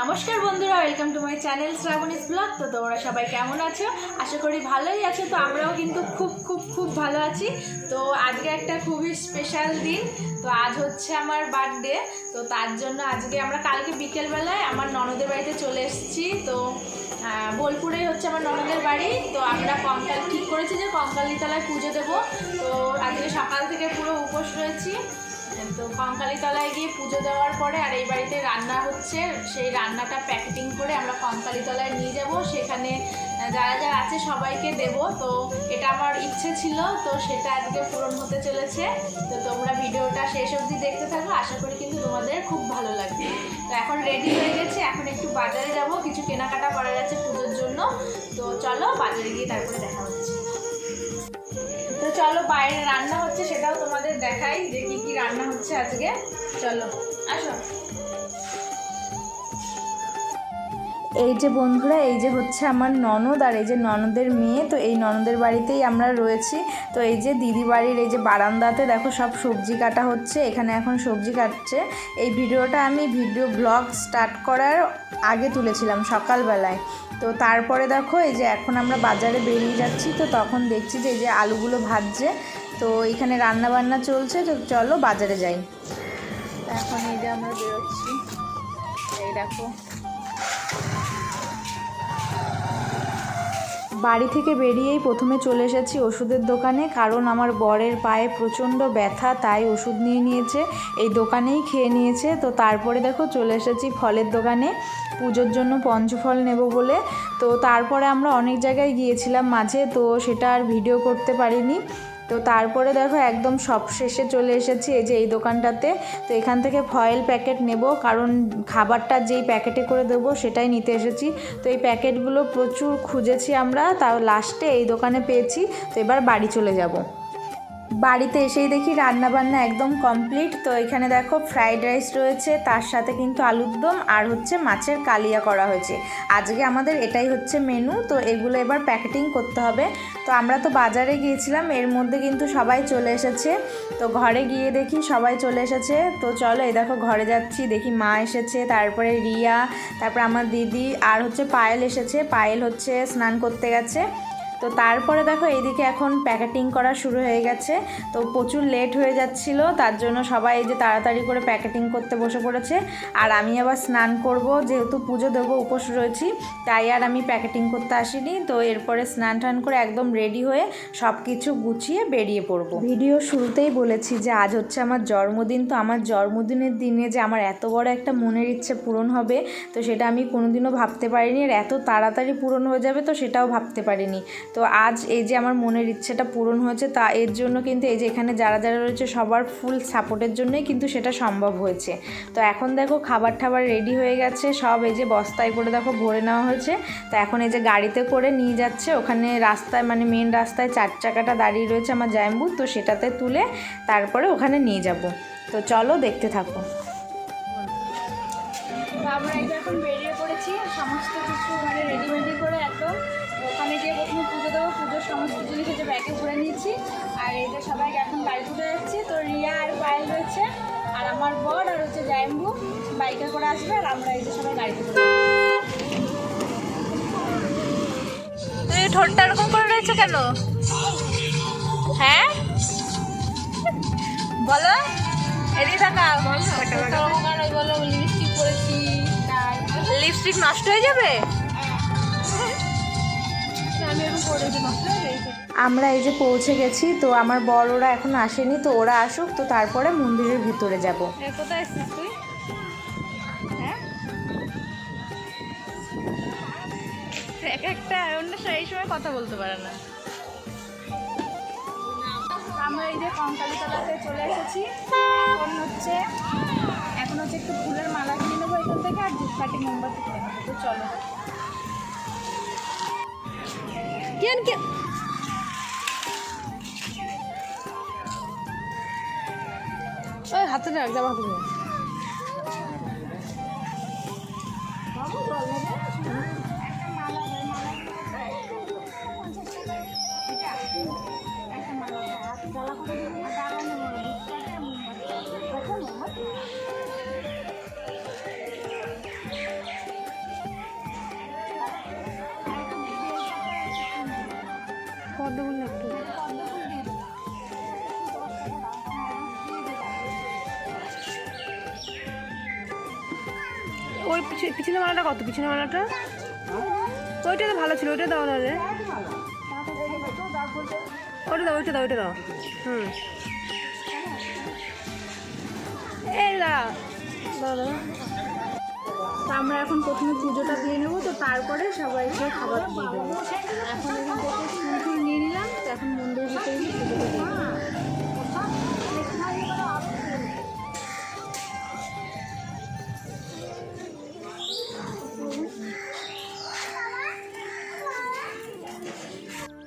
নমস্কার বন্ধুরা welcome to my channel Shrabani's blog তো তোমরা সবাই কেমন আছো? আশা করি ভালোই আছো, তো আমরাও কিন্তু খুব খুব খুব ভালো আছি। তো আজকে একটা খুবই স্পেশাল দিন, তো আজ হচ্ছে আমার বার্থডে তো তার জন্য আজকে আমরা কালকে বিকেলবেলায় আমার ননদের বাড়িতে চলে এসেছি, তো আহ, বোলপুরেই হচ্ছে আমার ননদের বাড়ি। তো আমরা কঙ্কাল ঠিক করেছি যে কঙ্কালিতলায় পুজো দেবো। তো আজকে সকাল থেকে পুরো উপোস রয়েছি। তো কঙ্কালীতলায় গিয়ে পুজো দেওয়ার পরে আর এই বাড়িতে রান্না হচ্ছে, সেই রান্নাটা প্যাকেটিং করে আমরা কঙ্কালীতলায় নিয়ে যাব। সেখানে যারা যারা আছে সবাইকে দেব। তো এটা আমার ইচ্ছে ছিল, তো সেটা আজকে পূরণ হতে চলেছে। তো তোমরা ভিডিওটা শেষ অবধি দেখতে থাকো। আশা করি কিন্তু তোমাদের খুব ভালো লাগবে। তো এখন রেডি হয়ে গেছে, এখন একটু বাজারে যাব। কিছু কেনাকাটা করার আছে পুজোর জন্য। তো চলো বাজারে গিয়ে তারপরে দেখা হচ্ছে। চলো বাইরে রান্না হচ্ছে সেটাও তোমাদের দেখাই যে কি কি রান্না হচ্ছে আজকে। চলো, আসো। এই যে বন্ধুরা, এই যে হচ্ছে আমার ননদ আর এই যে ননদের মেয়ে, তো এই ননদের বাড়িতেই আমরা রয়েছি। তো এই যে দিদি বাড়ির এই যে বারান্দাতে দেখো সব সবজি কাটা হচ্ছে, এখানে এখন সবজি কাটছে। এই ভিডিওটা আমি ভিডিও ব্লগ স্টার্ট করার আগে তুলেছিলাম সকালবেলায়। তো তারপরে দেখো এই যে এখন আমরা বাজারে বেরিয়ে যাচ্ছি, তো তখন দেখছি যে এই যে আলুগুলো ভাজছে। তো এখানে রান্না বান্না চলছে, তো চলো বাজারে যাই। এখন এই যে আমরা বেরোচ্ছি। এই দেখো। বাড়ি থেকে বেরিয়েই প্রথমে চলে এসেছি ওষুধের দোকানে, কারণ আমার বরের পায়ে প্রচণ্ড ব্যথা, তাই ওষুধ নিয়ে নিয়েছে, এই দোকানেই খেয়ে নিয়েছে। তো তারপরে দেখো চলে এসেছি ফলের দোকানে, পুজোর জন্য পঞ্চফল নেব বলে। তো তারপরে আমরা অনেক জায়গায় গিয়েছিলাম মাঝে, তো সেটা আর ভিডিও করতে পারিনি। তো তারপরে দেখো একদম সব শেষে চলে এসেছি এই যে এই দোকানটাতে। তো এখান থেকে ফয়েল প্যাকেট নেব, কারণ খাবারটা যেই প্যাকেটে করে দেবো সেটাই নিতে এসেছি। তো এই প্যাকেটগুলো প্রচুর খুঁজেছি আমরা, তাও লাস্টে এই দোকানে পেয়েছি। তো এবার বাড়ি চলে যাব। বাড়িতে এসেই দেখি রান্না বান্না একদম কমপ্লিট তো এখানে দেখো ফ্রাইড রাইস রয়েছে, তার সাথে কিন্তু আলুর দম আর হচ্ছে মাছের কালিয়া করা হয়েছে। আজকে আমাদের এটাই হচ্ছে মেনু তো এগুলো এবার প্যাকেটিং করতে হবে। তো আমরা তো বাজারে গিয়েছিলাম, এর মধ্যে কিন্তু সবাই চলে এসেছে। তো ঘরে গিয়ে দেখি সবাই চলে এসেছে। তো চলো এই দেখো ঘরে যাচ্ছি, দেখি মা এসেছে, তারপরে রিয়া, তারপর আমার দিদি আর হচ্ছে পায়েল এসেছে। পায়েল হচ্ছে স্নান করতে গেছে। তো তারপরে দেখো এইদিকে এখন প্যাকেটিং করা শুরু হয়ে গেছে। তো প্রচুর লেট হয়ে যাচ্ছিল, তার জন্য সবাই এই যে তাড়াতাড়ি করে প্যাকেটিং করতে বসে পড়েছে। আর আমি আবার স্নান করব, যেহেতু পুজো দেবো, উপোস রয়েছি, তাই আর আমি প্যাকেটিং করতে আসিনি। তো এরপরে স্নান টান করে একদম রেডি হয়ে সব কিছু গুছিয়ে বেরিয়ে পড়ব। ভিডিও শুরুতেই বলেছি যে আজ হচ্ছে আমার জন্মদিন, তো আমার জন্মদিনের দিনে যে আমার এত বড় একটা মনের ইচ্ছে পূরণ হবে, তো সেটা আমি কোনোদিনও ভাবতে পারিনি। আর এত তাড়াতাড়ি পূরণ হয়ে যাবে, তো সেটাও ভাবতে পারিনি। তো আজ এই যে আমার মনের ইচ্ছেটা পূরণ হয়েছে, তা এর জন্য কিন্তু এই যে এখানে যারা যারা রয়েছে সবার ফুল সাপোর্টের জন্যই কিন্তু সেটা সম্ভব হয়েছে। তো এখন দেখো খাবার টাবার রেডি হয়ে গেছে, সব এই যে বস্তায় করে দেখো ভরে নেওয়া হয়েছে। তো এখন এই যে গাড়িতে করে নিয়ে যাচ্ছে, ওখানে রাস্তায় মানে মেন রাস্তায় চার চাকাটা দাঁড়িয়ে রয়েছে আমার জায়ম্বু, তো সেটাতে তুলে তারপরে ওখানে নিয়ে যাব। তো চলো দেখতে থাকো। আমরা এখন বেরিয়ে পড়েছি সমস্ত কিছু মানে রেডিমেডি করে একদম দেবো পুজোর সমস্ত জিনিস যে ব্যাগে ভরে নিয়েছি আর এই যে সবাই এখন গাড়ি তুলে যাচ্ছি তো রিয়া আর পায়েল রয়েছে আর আমার বর আর হচ্ছে জায়ম্বু বাইকে করে আসবে আর আমরা এই যে সবাই গাড়িতে তুমি ঠোঁটটা এরকম করে রয়েছে কেন হ্যাঁ বলো এদিকে তাকাও বলো লিপস্টিক করেছি তাই লিপস্টিক নষ্ট হয়ে যাবে আমরা এই যে পৌঁছে গেছি তো আমার বড় ওরা এখন আসেনি তো ওরা আসুক তো তারপরে মন্দিরের ভিতরে যাব। কোথায় তুই? হ্যাঁ? এক একটা অন্য এই সময় কথা বলতে পারে না। আমরা এই যে কঙ্কালীতলাতে চলে এসেছি। এখন হচ্ছে এখন হচ্ছে একটু ফুলের মালা কিনে নেব এখান থেকে আর ধূপকাঠি মোমবাতি কিনে নেব। তো চলো। কেন কেন ওই হাতে রাখ জামা তুমি পিছনে মালাটা কত? পিছনে মালাটা? ওইটা তো ভালো ছিল, ওইটা দাও তাহলে। ওইটা দাও ওইটা দাও ওইটা দাও। হুম। এই দাও আমরা এখন প্রথমে পুজোটা দিয়ে নেব, তো তারপরে সবাইকে খাবার দিয়ে দেবো। এখন এখান নিয়ে নিলাম, তো এখন মন্দির ভিতরে পুজোটা দিয়ে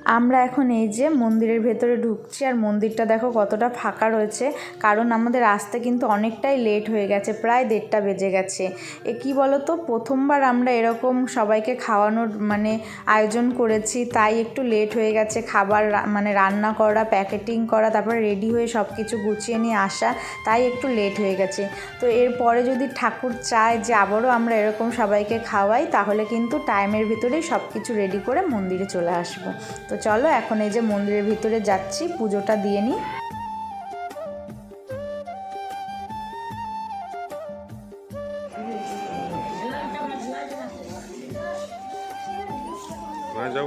আমরা এখন এই যে মন্দিরের ভেতরে ঢুকছি, আর মন্দিরটা দেখো কতটা ফাঁকা রয়েছে। কারণ আমাদের আসতে কিন্তু অনেকটাই লেট হয়ে গেছে, প্রায় দেড়টা বেজে গেছে। এ কি বলো তো প্রথমবার আমরা এরকম সবাইকে খাওয়ানোর মানে আয়োজন করেছি, তাই একটু লেট হয়ে গেছে। খাবার মানে রান্না করা, প্যাকেটিং করা, তারপরে রেডি হয়ে সব কিছু গুছিয়ে নিয়ে আসা, তাই একটু লেট হয়ে গেছে। তো এরপরে যদি ঠাকুর চায় যে আবারও আমরা এরকম সবাইকে খাওয়াই, তাহলে কিন্তু টাইমের ভিতরেই সব কিছু রেডি করে মন্দিরে চলে আসব। তো চলো এখন এই যে মন্দিরের ভিতরে যাচ্ছি পুজোটা দিয়ে নিই। তো?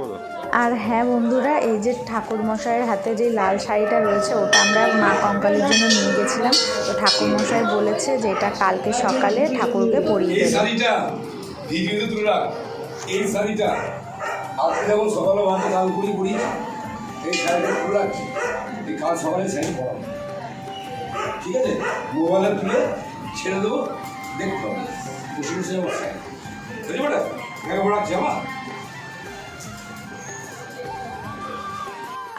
আর হ্যাঁ বন্ধুরা এই যে ঠাকুর মশাইয়ের হাতে যে লাল শাড়িটা রয়েছে ওটা আমরা মা কঙ্কালের জন্য নিয়ে গেছিলাম। তো ঠাকুর মশাই বলেছে যে এটা কালকে সকালে ঠাকুরকে পরিয়ে দেবে। এই শাড়িটা আজকে যেমন সকালে ভাত কাল কুড়ি কুড়ি এই শাড়িটা খুলে রাখছি এই কাল সকালে শাড়ি পরাবো ঠিক আছে? মোবাইলে তুলে ছেড়ে দেবো, দেখতে হবে। বসে বসে আমার শাড়ি বুঝলি বেটা এখানে পড়াচ্ছি আমার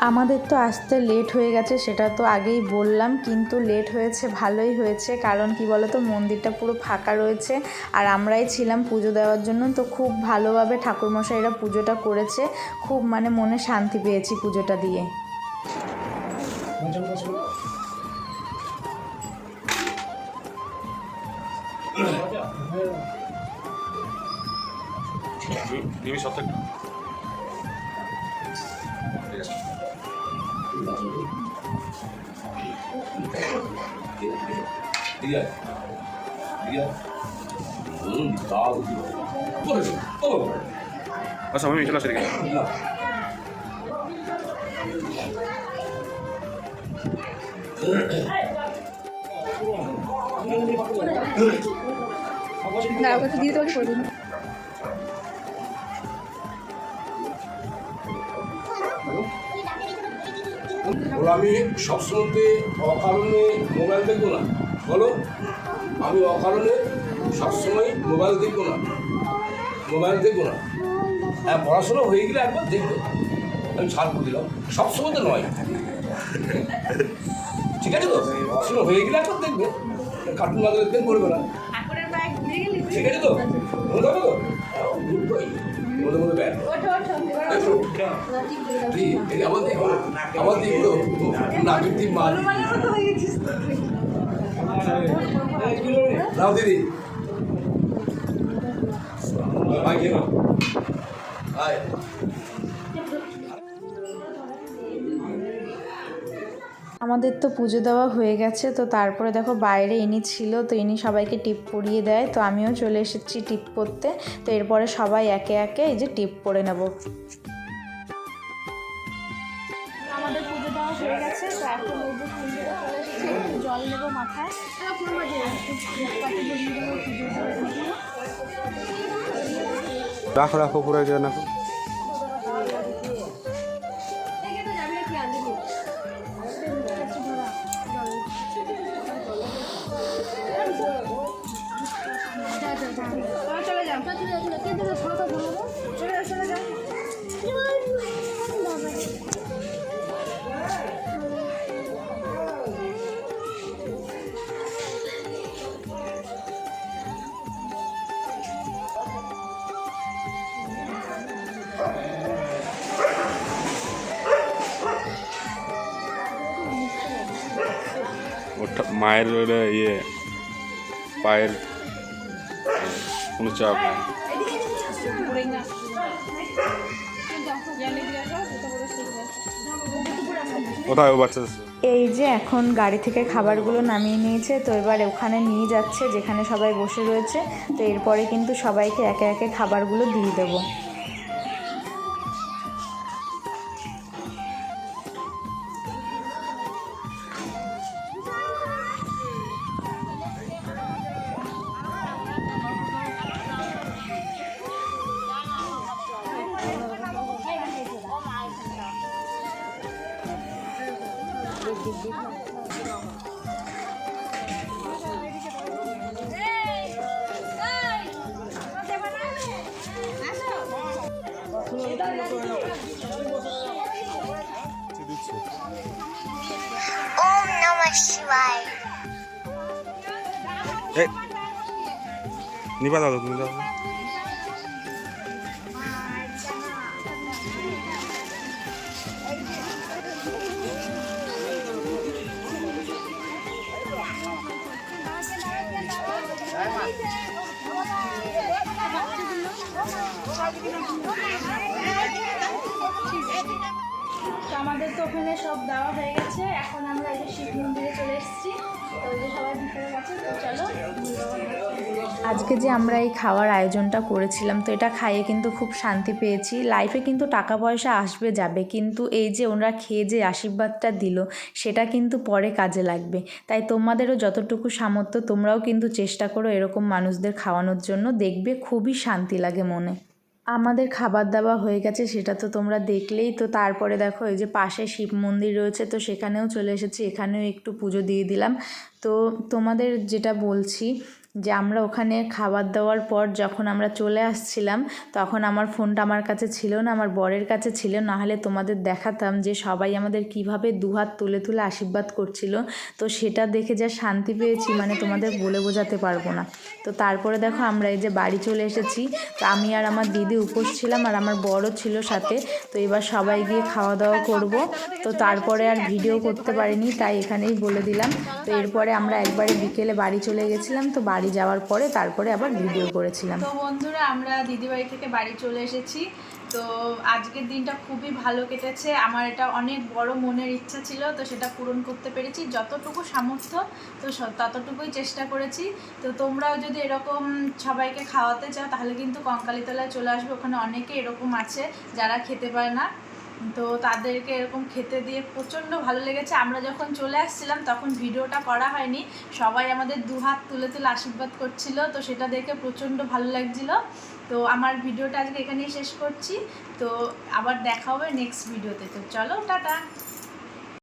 আমাদের তো আসতে লেট হয়ে গেছে, সেটা তো আগেই বললাম, কিন্তু লেট হয়েছে, ভালোই হয়েছে, কারণ কি বলতো, মন্দিরটা পুরো ফাঁকা রয়েছে, আর আমরাই ছিলাম পুজো দেওয়ার জন্য, তো খুব ভালোভাবে ঠাকুরমশাইরা পুজোটা করেছে, খুব মানে মনে শান্তি পেয়েছি পুজোটা দিয়ে। ঠিক আছে ঠিক আছে হুম দাও করেছ ও আচ্ছা আমি চলে আসি দেখে না না ওকে দিয়ে তোমাকে করে দিন। আমি সবসময়তে অকারণে মোবাইল দেখব না। বলো আমি অকারণে সবসময় মোবাইল দেখব না। মোবাইল দেখব না। হ্যাঁ পড়াশোনা হয়ে গেলে একবার দেখব। আমি ছাড় করে দিলাম। সবসময় তো নয়। ঠিক আছে তো? পড়াশোনা হয়ে গেলে একবার দেখবে। কার্টুন না দেখতে করবে না। ঠিক আছে তো? মনে থাকবে তো? মনে মনে ব্যাট দিক তো নাকের দিক মাল নাও। দিদি আমাদের তো পুজো দেওয়া হয়ে গেছে, তো তারপরে দেখো বাইরে ইনি ছিল, তো ইনি সবাইকে টিপ পরিয়ে দেয়, তো আমিও চলে এসেছি টিপ পরতে তো এরপরে সবাই একে একে এই যে টিপ পরে নেব। মাথায়। রাখো রাখো পুরো রাখো মায়ের ইয়ে পায়ের চাপ কোথায় বাচ্চা এই যে এখন গাড়ি থেকে খাবারগুলো নামিয়ে নিয়েছে, তো এবার ওখানে নিয়ে যাচ্ছে, যেখানে সবাই বসে রয়েছে। তো এরপরে কিন্তু সবাইকে একে একে খাবারগুলো দিয়ে দেবো। Namah Shivaya. এই নিবা দাও তুমি দাও তো আমাদের তো ওখানে সব দেওয়া হয়ে গেছে। এখন আমরা এই যে শিব মন্দিরে চলে এসেছি। আজকে যে আমরা এই খাওয়ার আয়োজনটা করেছিলাম, তো এটা খাইয়ে কিন্তু খুব শান্তি পেয়েছি। লাইফে কিন্তু টাকা পয়সা আসবে, যাবে। কিন্তু এই যে ওনারা খেয়ে যে আশীর্বাদটা দিল, সেটা কিন্তু পরে কাজে লাগবে। তাই তোমাদেরও যতটুকু সামর্থ্য, তোমরাও কিন্তু চেষ্টা করো এরকম মানুষদের খাওয়ানোর জন্য। দেখবে খুবই শান্তি লাগে মনে। আমাদের খাবার দাবার হয়ে গেছে, সেটা তো তোমরা দেখলেই। তো তারপরে দেখো, এই যে পাশে শিব মন্দির রয়েছে, তো সেখানেও চলে এসেছি। এখানেও একটু পুজো দিয়ে দিলাম। তো তোমাদের যেটা বলছি যে আমরা ওখানে খাবার দাওয়ার পর যখন আমরা চলে আসছিলাম, তখন আমার ফোনটা আমার কাছে ছিল না, আমার বরের কাছে ছিল। না হলে তোমাদের দেখাতাম যে সবাই আমাদের কীভাবে দুহাত তুলে তুলে আশীর্বাদ করছিল। তো সেটা দেখে যা শান্তি পেয়েছি মানে তোমাদের বলে বোঝাতে পারব না। তো তারপরে দেখো আমরা এই যে বাড়ি চলে এসেছি। তো আমি আর আমার দিদি উপোস ছিলাম আর আমার বড়ও ছিল সাথে। তো এবার সবাই গিয়ে খাওয়া দাওয়া করব। তো তারপরে আর ভিডিও করতে পারিনি, তাই এখানেই বলে দিলাম। তো এরপরে আমরা একবারে বিকেলে বাড়ি চলে গেছিলাম। তো বাড়ি যাওয়ার পরে তারপরে আবার ভিডিও করেছিলাম। তো বন্ধুরা, আমরা দিদিবাড়ি থেকে বাড়ি চলে এসেছি। তো আজকের দিনটা খুবই ভালো কেটেছে। আমার এটা অনেক বড় মনের ইচ্ছা ছিল, তো সেটা পূরণ করতে পেরেছি। যতটুকু সামর্থ্য, তো ততটুকুই চেষ্টা করেছি। তো তোমরাও যদি এরকম সবাইকে খাওয়াতে চাও, তাহলে কিন্তু কঙ্কালীতলায় চলে আসবে। ওখানে অনেকে এরকম আছে, যারা খেতে পারে না। তো তাদেরকে এরকম খেতে দিয়ে প্রচণ্ড ভালো লেগেছে। আমরা যখন চলে আসছিলাম তখন ভিডিওটা করা হয়নি। সবাই আমাদের দুহাত তুলে তুলে আশীর্বাদ করছিল, তো সেটা দেখে প্রচণ্ড ভালো লাগছিল। তো আমার ভিডিওটা আজকে এখানেই শেষ করছি। তো আবার দেখা হবে নেক্সট ভিডিওতে তো চলো, টাটা।